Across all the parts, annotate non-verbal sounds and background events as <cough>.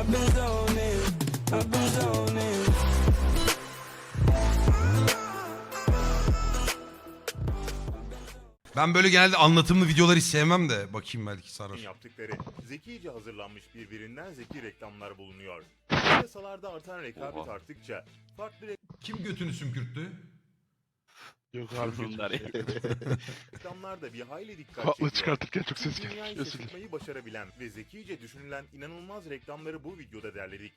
I've been zoning, I've been zoning. Ben böyle genelde anlatımlı videoları hiç sevmem de. Bakayım belki sarar. yaptıkları zekice hazırlanmış birbirinden zeki reklamlar bulunuyor. Piyasalarda artan rekabet Oha. arttıkça farklı Kim götünü sümkürttü? Yok <laughs> abi. Bunlar <laughs> ya. reklamlar da bir hayli dikkat Haklı çekiyor. çıkartırken çok ses Dünyayı gelmiş. Özür dilerim. şaşırtmayı başarabilen ve zekice düşünülen inanılmaz reklamları bu videoda derledik.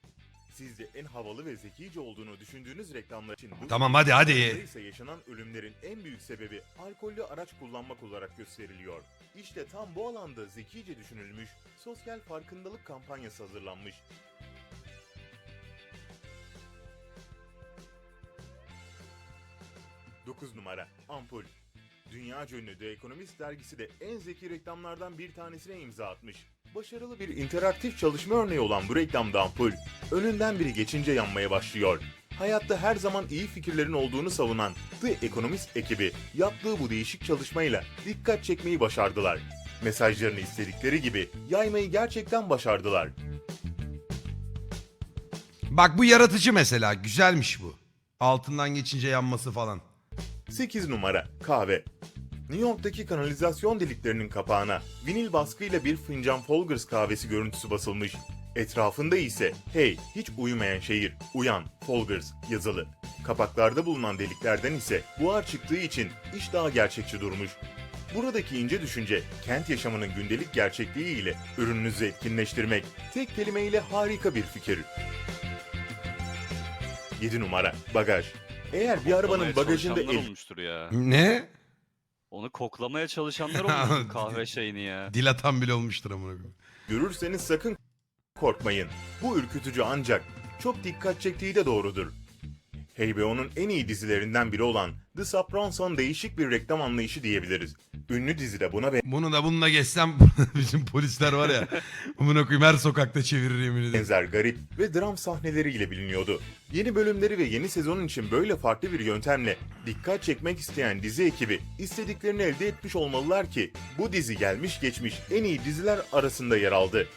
Sizce en havalı ve zekice olduğunu düşündüğünüz reklamlar için bu Tamam hadi hadi. ise yaşanan ölümlerin en büyük sebebi alkollü araç kullanmak olarak gösteriliyor. İşte tam bu alanda zekice düşünülmüş sosyal farkındalık kampanyası hazırlanmış. Dokuz numara Ampul Dünya ünlü The Economist dergisi de en zeki reklamlardan bir tanesine imza atmış. Başarılı bir interaktif çalışma örneği olan bu reklamda ampul, önünden biri geçince yanmaya başlıyor. Hayatta her zaman iyi fikirlerin olduğunu savunan The Economist ekibi yaptığı bu değişik çalışmayla dikkat çekmeyi başardılar. Mesajlarını istedikleri gibi yaymayı gerçekten başardılar. Bak bu yaratıcı mesela. Güzelmiş bu. Altından geçince yanması falan. 8 numara kahve. New York'taki kanalizasyon deliklerinin kapağına vinil baskıyla bir fincan Folgers kahvesi görüntüsü basılmış. Etrafında ise hey hiç uyumayan şehir, uyan, Folgers yazılı. Kapaklarda bulunan deliklerden ise buhar çıktığı için iş daha gerçekçi durmuş. Buradaki ince düşünce kent yaşamının gündelik gerçekliği ile ürününüzü etkinleştirmek tek kelimeyle harika bir fikir. 7 numara bagaj. Eğer bir arabanın bagajında el olmuştur ya. Ne? Onu koklamaya çalışanlar <laughs> olmuştur kahve şeyini ya. Dil atan bile olmuştur amına koyayım. Görürseniz sakın korkmayın. Bu ürkütücü ancak çok dikkat çektiği de doğrudur. HBO'nun en iyi dizilerinden biri olan The Sopranos'un değişik bir reklam anlayışı diyebiliriz. Ünlü dizide buna Bunu da bununla geçsem <laughs> bizim polisler var ya. <laughs> Amına koyayım her sokakta çevirir yemin ederim. benzer garip ve dram sahneleriyle biliniyordu. Yeni bölümleri ve yeni sezonun için böyle farklı bir yöntemle dikkat çekmek isteyen dizi ekibi istediklerini elde etmiş olmalılar ki bu dizi gelmiş geçmiş en iyi diziler arasında yer aldı.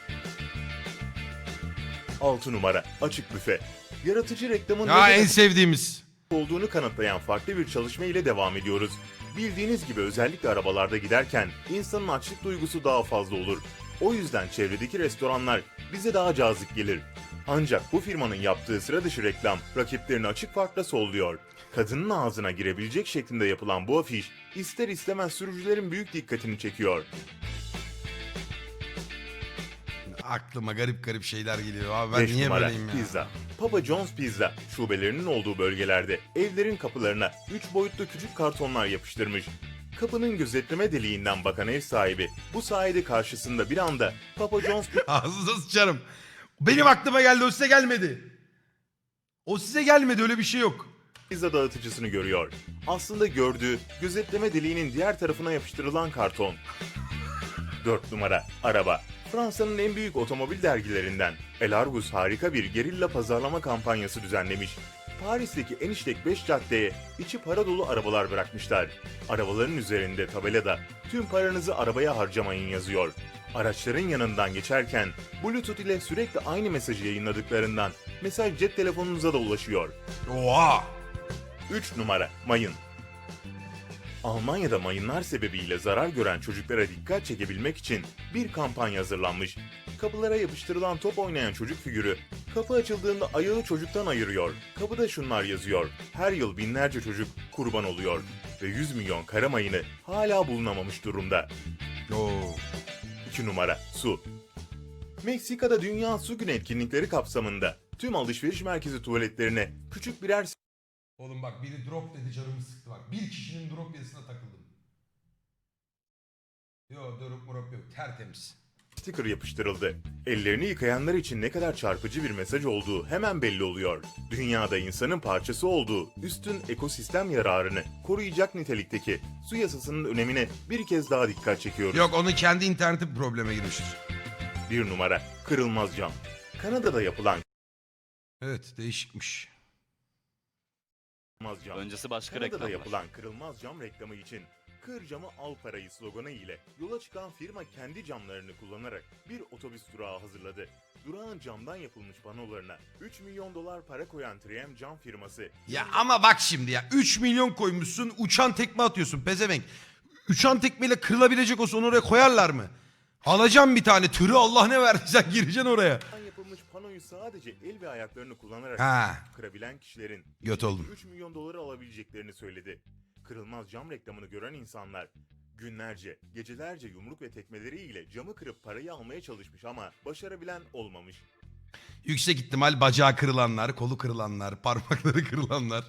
6 numara Açık Büfe Yaratıcı reklamın Ya en sevdiğimiz. olduğunu kanıtlayan farklı bir çalışma ile devam ediyoruz. Bildiğiniz gibi özellikle arabalarda giderken insanın açlık duygusu daha fazla olur. O yüzden çevredeki restoranlar bize daha cazip gelir. Ancak bu firmanın yaptığı sıra dışı reklam rakiplerini açık farkla solluyor. Kadının ağzına girebilecek şeklinde yapılan bu afiş ister istemez sürücülerin büyük dikkatini çekiyor. Aklıma garip garip şeyler geliyor. Abi ben Beş niye numara böyleyim ya? pizza. Papa John's Pizza şubelerinin olduğu bölgelerde evlerin kapılarına 3 boyutlu küçük kartonlar yapıştırmış. Kapının gözetleme deliğinden bakan ev sahibi bu sayede karşısında bir anda Papa John's <laughs> Ağzınıza sıçarım. Benim aklıma geldi o size gelmedi. O size gelmedi öyle bir şey yok. pizza dağıtıcısını görüyor. Aslında gördüğü gözetleme deliğinin diğer tarafına yapıştırılan karton. 4 numara araba. Fransa'nın en büyük otomobil dergilerinden El Argus harika bir gerilla pazarlama kampanyası düzenlemiş. Paris'teki en işlek 5 caddeye içi para dolu arabalar bırakmışlar. Arabaların üzerinde tabelada tüm paranızı arabaya harcamayın yazıyor. Araçların yanından geçerken Bluetooth ile sürekli aynı mesajı yayınladıklarından mesaj cep telefonunuza da ulaşıyor. Oha. 3 numara mayın. Almanya'da mayınlar sebebiyle zarar gören çocuklara dikkat çekebilmek için bir kampanya hazırlanmış. Kapılara yapıştırılan top oynayan çocuk figürü kapı açıldığında ayağı çocuktan ayırıyor. Kapıda şunlar yazıyor. Her yıl binlerce çocuk kurban oluyor ve 100 milyon kara mayını hala bulunamamış durumda. Oo. 2 numara su. Meksika'da Dünya Su Günü etkinlikleri kapsamında tüm alışveriş merkezi tuvaletlerine küçük birer Oğlum bak biri drop dedi canımı sıktı bak. Bir kişinin drop yazısına takıldım. Yo drop drop yok tertemiz. sticker yapıştırıldı. Ellerini yıkayanlar için ne kadar çarpıcı bir mesaj olduğu hemen belli oluyor. Dünyada insanın parçası olduğu üstün ekosistem yararını koruyacak nitelikteki su yasasının önemine bir kez daha dikkat çekiyoruz. Yok onun kendi interneti probleme girmiştir. Bir numara kırılmaz cam. Kanada'da yapılan Evet değişikmiş. Kırılmaz cam. Öncesi başka Kanada'da reklamlar. yapılan kırılmaz cam reklamı için Kır camı al parayı sloganı ile yola çıkan firma kendi camlarını kullanarak bir otobüs durağı hazırladı. durağın camdan yapılmış panolarına 3 milyon dolar para koyan 3M cam firması Ya ama bak şimdi ya 3 milyon koymuşsun uçan tekme atıyorsun pezevenk. Uçan tekmeyle kırılabilecek olsa onu oraya koyarlar mı? Alacağım bir tane tırı Allah ne verdiysen gireceksin oraya. Panoyu sadece el ve ayaklarını kullanarak Ha kırabilen kişilerin göt oldum. 3 milyon doları alabileceklerini söyledi. Kırılmaz cam reklamını gören insanlar günlerce, gecelerce yumruk ve tekmeleriyle camı kırıp parayı almaya çalışmış ama başarabilen olmamış. Yüksek ihtimal bacağı kırılanlar, kolu kırılanlar, <laughs> parmakları kırılanlar.